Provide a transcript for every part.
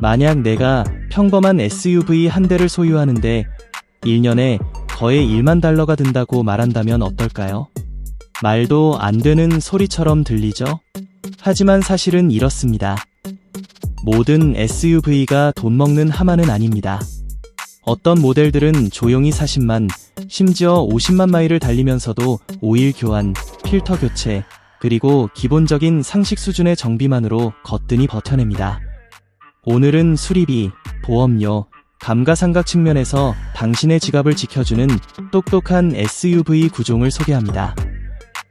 만약 내가 평범한 SUV 한 대를 소유하는데 1년에 거의 1만 달러가 든다고 말한다면 어떨까요? 말도 안 되는 소리처럼 들리죠? 하지만 사실은 이렇습니다. 모든 SUV가 돈 먹는 하마는 아닙니다. 어떤 모델들은 조용히 40만, 심지어 50만 마일을 달리면서도 오일 교환, 필터 교체, 그리고 기본적인 상식 수준의 정비만으로 거뜬히 버텨냅니다. 오늘은 수리비, 보험료, 감가상각 측면에서 당신의 지갑을 지켜주는 똑똑한 SUV 구종을 소개합니다.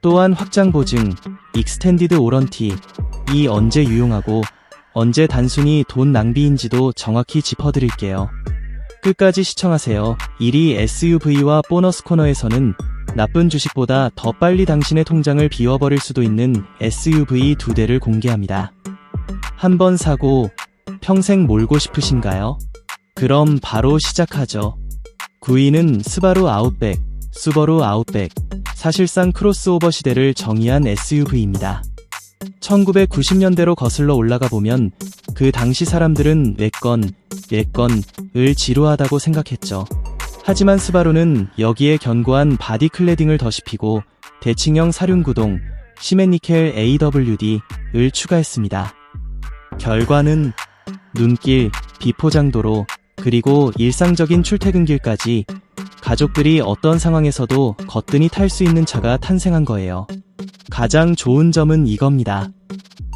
또한 확장 보증, 익스텐디드 오런티, 이 언제 유용하고 언제 단순히 돈 낭비인지도 정확히 짚어드릴게요. 끝까지 시청하세요. 1위 SUV와 보너스 코너에서는 나쁜 주식보다 더 빨리 당신의 통장을 비워버릴 수도 있는 SUV 두 대를 공개합니다. 한 번 사고 평생 몰고 싶으신가요? 그럼 바로 시작하죠. 9위는 스바루 아웃백, 수버루 아웃백, 사실상 크로스오버 시대를 정의한 SUV입니다. 1990년대로 거슬러 올라가 보면 그 당시 사람들은 외건, 예건을 지루하다고 생각했죠. 하지만 스바루는 여기에 견고한 바디 클레딩을 더씹히고 대칭형 사륜구동, 시메니켈 AWD를 추가했습니다. 결과는 눈길, 비포장도로, 그리고 일상적인 출퇴근길까지 가족들이 어떤 상황에서도 거뜬히 탈 수 있는 차가 탄생한 거예요. 가장 좋은 점은 이겁니다.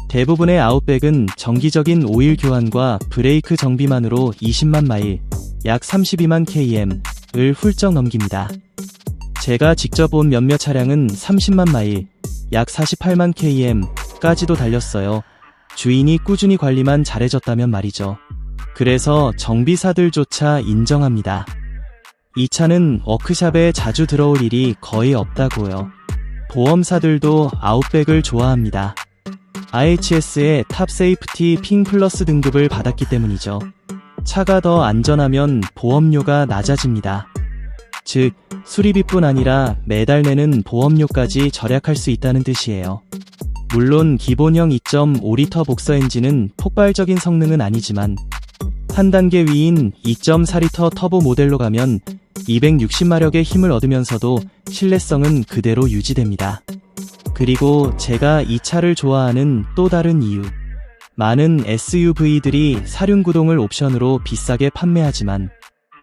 대부분의 아웃백은 정기적인 오일 교환과 브레이크 정비만으로 20만 마일, 약 32만 km을 훌쩍 넘깁니다. 제가 직접 온 몇몇 차량은 30만 마일, 약 48만 km까지도 달렸어요. 주인이 꾸준히 관리만 잘해줬다면 말이죠. 그래서 정비사들조차 인정합니다. 이 차는 워크샵에 자주 들어올 일이 거의 없다고요. 보험사들도 아웃백을 좋아합니다. IHS의 탑 세이프티 핑 플러스 등급을 받았기 때문이죠. 차가 더 안전하면 보험료가 낮아집니다. 즉, 수리비뿐 아니라 매달 내는 보험료까지 절약할 수 있다는 뜻이에요. 물론 기본형 2.5리터 복서 엔진은 폭발적인 성능은 아니지만 한 단계 위인 2.4리터 터보 모델로 가면 260마력의 힘을 얻으면서도 신뢰성은 그대로 유지됩니다. 그리고 제가 이 차를 좋아하는 또 다른 이유. 많은 SUV들이 사륜구동을 옵션으로 비싸게 판매하지만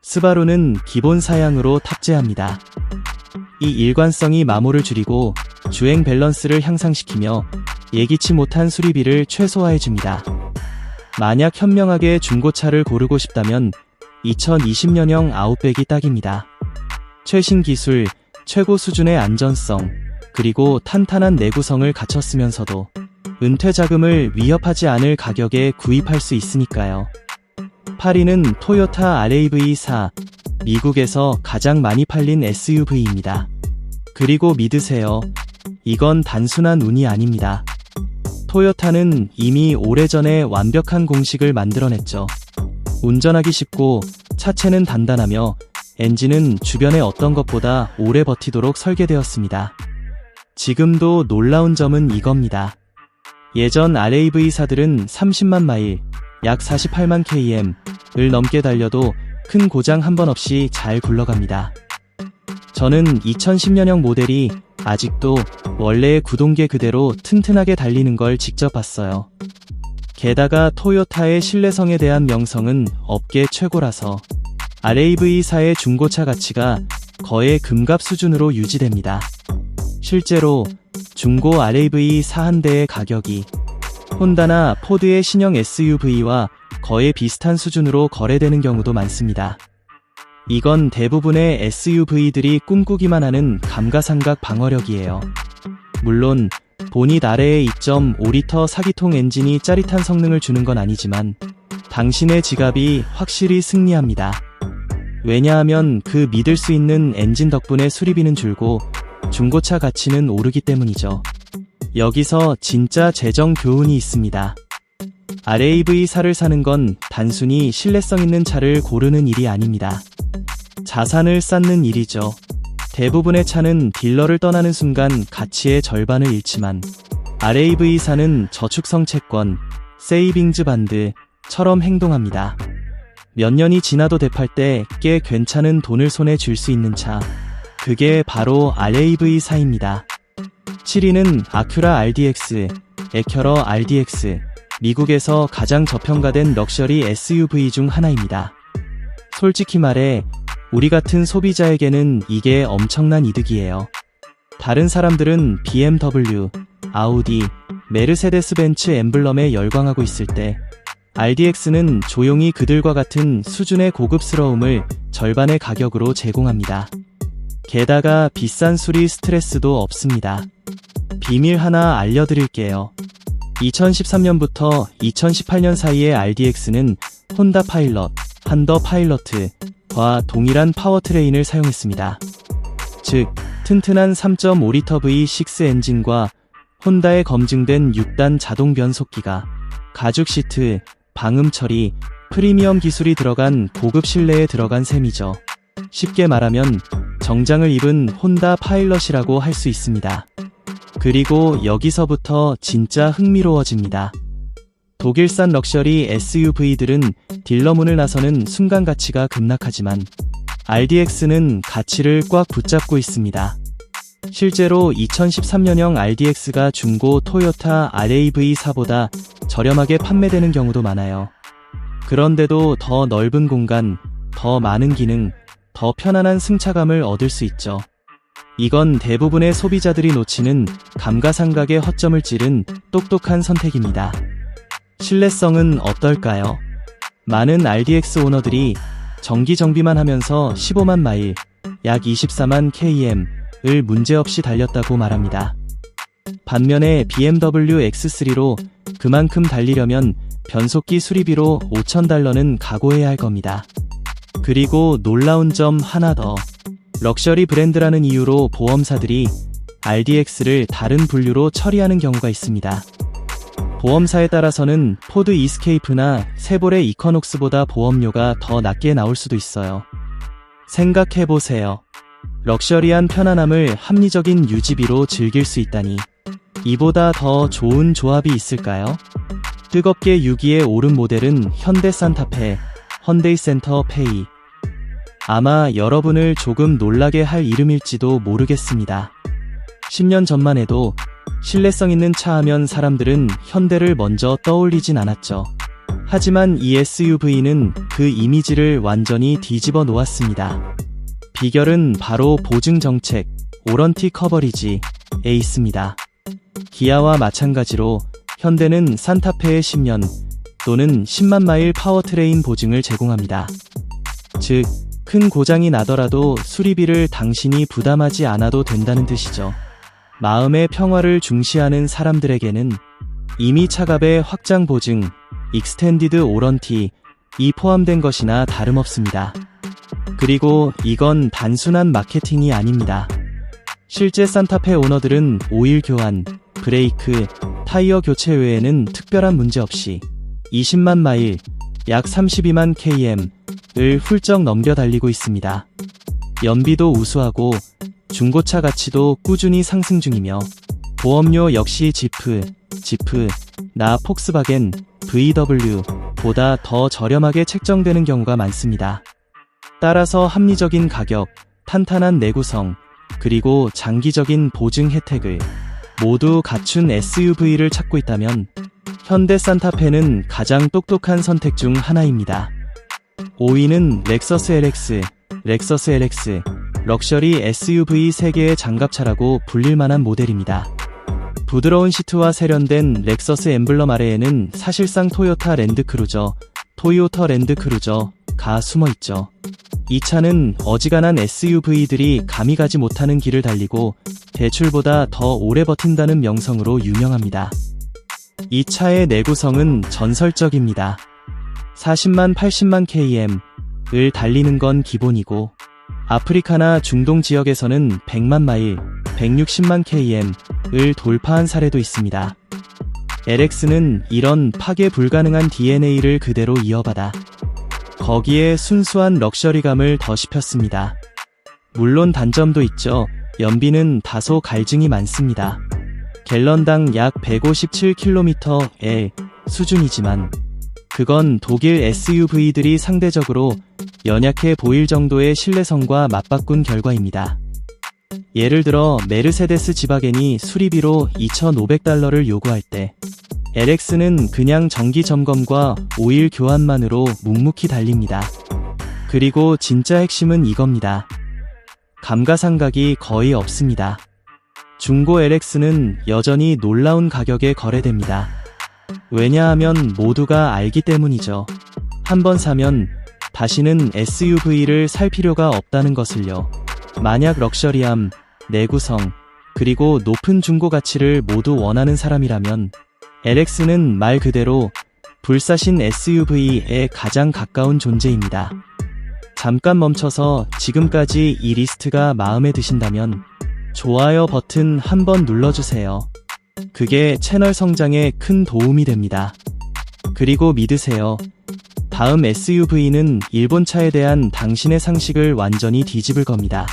스바루는 기본 사양으로 탑재합니다. 이 일관성이 마모를 줄이고 주행 밸런스를 향상시키며 예기치 못한 수리비를 최소화해줍니다. 만약 현명하게 중고차를 고르고 싶다면 2020년형 아웃백이 딱입니다. 최신 기술, 최고 수준의 안전성, 그리고 탄탄한 내구성을 갖췄으면서도 은퇴 자금을 위협하지 않을 가격에 구입할 수 있으니까요. 8위는 토요타 RAV4, 미국에서 가장 많이 팔린 SUV입니다. 그리고 믿으세요. 이건 단순한 운이 아닙니다. 토요타는 이미 오래전에 완벽한 공식을 만들어냈죠. 운전하기 쉽고 차체는 단단하며 엔진은 주변의 어떤 것보다 오래 버티도록 설계되었습니다. 지금도 놀라운 점은 이겁니다. 예전 RAV사들은 30만 마일, 약 48만 km을 넘게 달려도 큰 고장 한 번 없이 잘 굴러갑니다. 저는 2010년형 모델이 아직도 원래의 구동계 그대로 튼튼하게 달리는 걸 직접 봤어요. 게다가 토요타의 신뢰성에 대한 명성은 업계 최고라서 RAV4의 중고차 가치가 거의 금값 수준으로 유지됩니다. 실제로 중고 RAV4 한 대의 가격이 혼다나 포드의 신형 SUV와 거의 비슷한 수준으로 거래되는 경우도 많습니다. 이건 대부분의 SUV들이 꿈꾸기만 하는 감가상각 방어력이에요. 물론 본닛 아래의 2.5리터 사기통 엔진이 짜릿한 성능을 주는 건 아니지만 당신의 지갑이 확실히 승리합니다. 왜냐하면 그 믿을 수 있는 엔진 덕분에 수리비는 줄고 중고차 가치는 오르기 때문이죠. 여기서 진짜 재정 교훈이 있습니다. RAV4를 사는 건 단순히 신뢰성 있는 차를 고르는 일이 아닙니다. 자산을 쌓는 일이죠. 대부분의 차는 딜러를 떠나는 순간 가치의 절반을 잃지만 RAV4는 저축성 채권, 세이빙즈 반드처럼 행동합니다. 몇 년이 지나도 대팔 때 꽤 괜찮은 돈을 손에 쥘수 있는 차. 그게 바로 RAV4입니다. 7위는 아큐라 RDX, 에큐러 RDX, 미국에서 가장 저평가된 럭셔리 SUV 중 하나입니다. 솔직히 말해, 우리 같은 소비자에게는 이게 엄청난 이득이에요. 다른 사람들은 BMW, 아우디, 메르세데스 벤츠 엠블럼에 열광하고 있을 때, RDX는 조용히 그들과 같은 수준의 고급스러움을 절반의 가격으로 제공합니다. 게다가 비싼 수리 스트레스도 없습니다. 비밀 하나 알려드릴게요. 2013년부터 2018년 사이에 RDX는 혼다 파일럿, 한더 파일럿과 동일한 파워트레인을 사용했습니다. 즉, 튼튼한 3.5리터 V6 엔진과 혼다의 검증된 6단 자동 변속기가 가죽 시트, 방음 처리, 프리미엄 기술이 들어간 고급 실내에 들어간 셈이죠. 쉽게 말하면 정장을 입은 혼다 파일럿이라고 할 수 있습니다. 그리고 여기서부터 진짜 흥미로워집니다. 독일산 럭셔리 SUV들은 딜러문을 나서는 순간 가치가 급락하지만 RDX는 가치를 꽉 붙잡고 있습니다. 실제로 2013년형 RDX가 중고 토요타 RAV4보다 저렴하게 판매되는 경우도 많아요. 그런데도 더 넓은 공간, 더 많은 기능, 더 편안한 승차감을 얻을 수 있죠. 이건 대부분의 소비자들이 놓치는 감가상각의 허점을 찌른 똑똑한 선택입니다. 신뢰성은 어떨까요? 많은 RDX 오너들이 정기 정비만 하면서 15만 마일, 약 24만 km을 문제없이 달렸다고 말합니다. 반면에 BMW X3로 그만큼 달리려면 변속기 수리비로 5,000달러는 각오해야 할 겁니다. 그리고 놀라운 점 하나 더. 럭셔리 브랜드라는 이유로 보험사들이 RDX를 다른 분류로 처리하는 경우가 있습니다. 보험사에 따라서는 포드 이스케이프나 세보레 이커녹스보다 보험료가 더 낮게 나올 수도 있어요. 생각해보세요. 럭셔리한 편안함을 합리적인 유지비로 즐길 수 있다니. 이보다 더 좋은 조합이 있을까요? 뜨겁게 6위에 오른 모델은 현대 산타페, 헌데이 센터 페이. 아마 여러분을 조금 놀라게 할 이름일지도 모르겠습니다. 10년 전만 해도 신뢰성 있는 차 하면 사람들은 현대를 먼저 떠올리진 않았죠. 하지만 이 SUV는 그 이미지를 완전히 뒤집어 놓았습니다. 비결은 바로 보증 정책, 오런티 커버리지 에 있습니다. 기아와 마찬가지로 현대는 산타페의 10년 또는 10만 마일 파워트레인 보증을 제공합니다. 즉, 큰 고장이 나더라도 수리비를 당신이 부담하지 않아도 된다는 뜻이죠. 마음의 평화를 중시하는 사람들에게는 이미 차갑의 확장 보증, 익스텐디드 오런티, 이 포함된 것이나 다름없습니다. 그리고 이건 단순한 마케팅이 아닙니다. 실제 산타페 오너들은 오일 교환, 브레이크, 타이어 교체 외에는 특별한 문제 없이 20만 마일, 약 32만 km을 훌쩍 넘겨 달리고 있습니다. 연비도 우수하고 중고차 가치도 꾸준히 상승 중이며 보험료 역시 지프, 지프, 나 폭스바겐, VW 보다 더 저렴하게 책정되는 경우가 많습니다. 따라서 합리적인 가격, 탄탄한 내구성, 그리고 장기적인 보증 혜택을 모두 갖춘 SUV를 찾고 있다면 현대 산타페는 가장 똑똑한 선택 중 하나입니다. 5위는 렉서스 LX, 렉서스 LX, 럭셔리 SUV 세계의 장갑차라고 불릴 만한 모델입니다. 부드러운 시트와 세련된 렉서스 엠블럼 아래에는 사실상 토요타 랜드크루저, 토요타 랜드크루저가 숨어 있죠. 이 차는 어지간한 SUV들이 감히 가지 못하는 길을 달리고 대출보다 더 오래 버틴다는 명성으로 유명합니다. 이 차의 내구성은 전설적입니다. 40만 80만 km을 달리는 건 기본이고 아프리카나 중동 지역에서는 100만 마일, 160만 km을 돌파한 사례도 있습니다. LX는 이런 파괴 불가능한 DNA를 그대로 이어받아 거기에 순수한 럭셔리감을 더시폈습니다. 물론 단점도 있죠. 연비는 다소 갈증이 많습니다. 갤런당 약 157km의 수준이지만 그건 독일 SUV들이 상대적으로 연약해 보일 정도의 신뢰성과 맞바꾼 결과입니다. 예를 들어 메르세데스 지바겐이 수리비로 2,500달러를 요구할 때 LX는 그냥 정기 점검과 오일 교환만으로 묵묵히 달립니다. 그리고 진짜 핵심은 이겁니다. 감가상각이 거의 없습니다. 중고 LX는 여전히 놀라운 가격에 거래됩니다. 왜냐하면 모두가 알기 때문이죠. 한번 사면 다시는 SUV를 살 필요가 없다는 것을요. 만약 럭셔리함, 내구성, 그리고 높은 중고 가치를 모두 원하는 사람이라면 LX는 말 그대로 불사신 SUV에 가장 가까운 존재입니다. 잠깐 멈춰서 지금까지 이 리스트가 마음에 드신다면 좋아요 버튼 한번 눌러주세요. 그게 채널 성장에 큰 도움이 됩니다. 그리고 믿으세요. 다음 SUV는 일본 차에 대한 당신의 상식을 완전히 뒤집을 겁니다.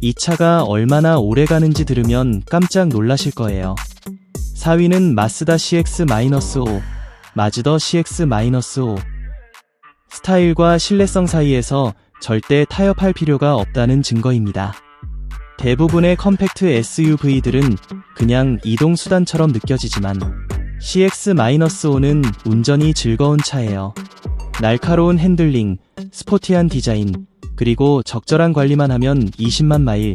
이 차가 얼마나 오래 가는지 들으면 깜짝 놀라실 거예요. 4위는 마스다 CX-5, 마즈더 CX-5. 스타일과 신뢰성 사이에서 절대 타협할 필요가 없다는 증거입니다. 대부분의 컴팩트 SUV들은 그냥 이동 수단처럼 느껴지지만 CX-5는 운전이 즐거운 차예요. 날카로운 핸들링, 스포티한 디자인, 그리고 적절한 관리만 하면 20만 마일,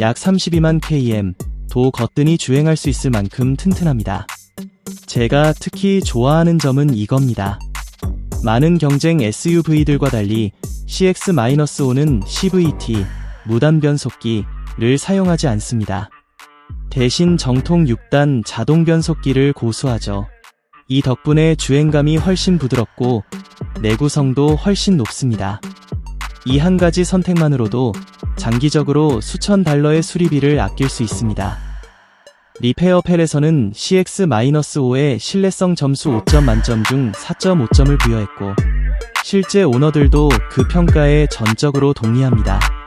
약 32만 km, 도 거뜬히 주행할 수 있을 만큼 튼튼합니다. 제가 특히 좋아하는 점은 이겁니다. 많은 경쟁 SUV들과 달리 CX-5는 CVT, 무단 변속기 를 사용하지 않습니다. 대신 정통 6단 자동 변속기를 고수하죠. 이 덕분에 주행감이 훨씬 부드럽고 내구성도 훨씬 높습니다. 이 한 가지 선택만으로도 장기적으로 수천 달러의 수리비를 아낄 수 있습니다. 리페어 펠에서는 CX-5의 신뢰성 점수 5점 만점 중 4.5점을 부여했고, 실제 오너들도 그 평가에 전적으로 동의합니다.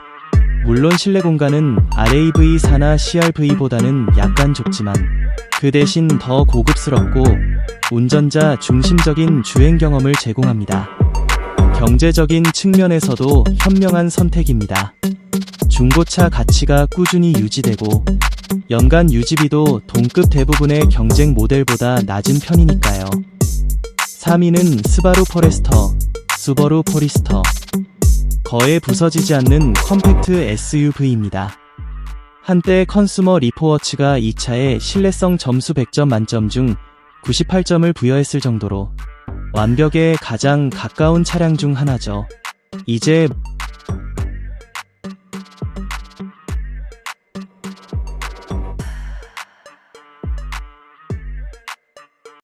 물론 실내 공간은 RAV4나 CRV보다는 약간 좁지만, 그 대신 더 고급스럽고 운전자 중심적인 주행 경험을 제공합니다. 경제적인 측면에서도 현명한 선택입니다. 중고차 가치가 꾸준히 유지되고 연간 유지비도 동급 대부분의 경쟁 모델보다 낮은 편이니까요. 3위는 스바루 포레스터, 수버루 포리스터. 거의 부서지지 않는 컴팩트 SUV입니다. 한때 컨슈머 리포워치가 이 차에 신뢰성 점수 100점 만점 중 98점을 부여했을 정도로 완벽에 가장 가까운 차량 중 하나죠. 이제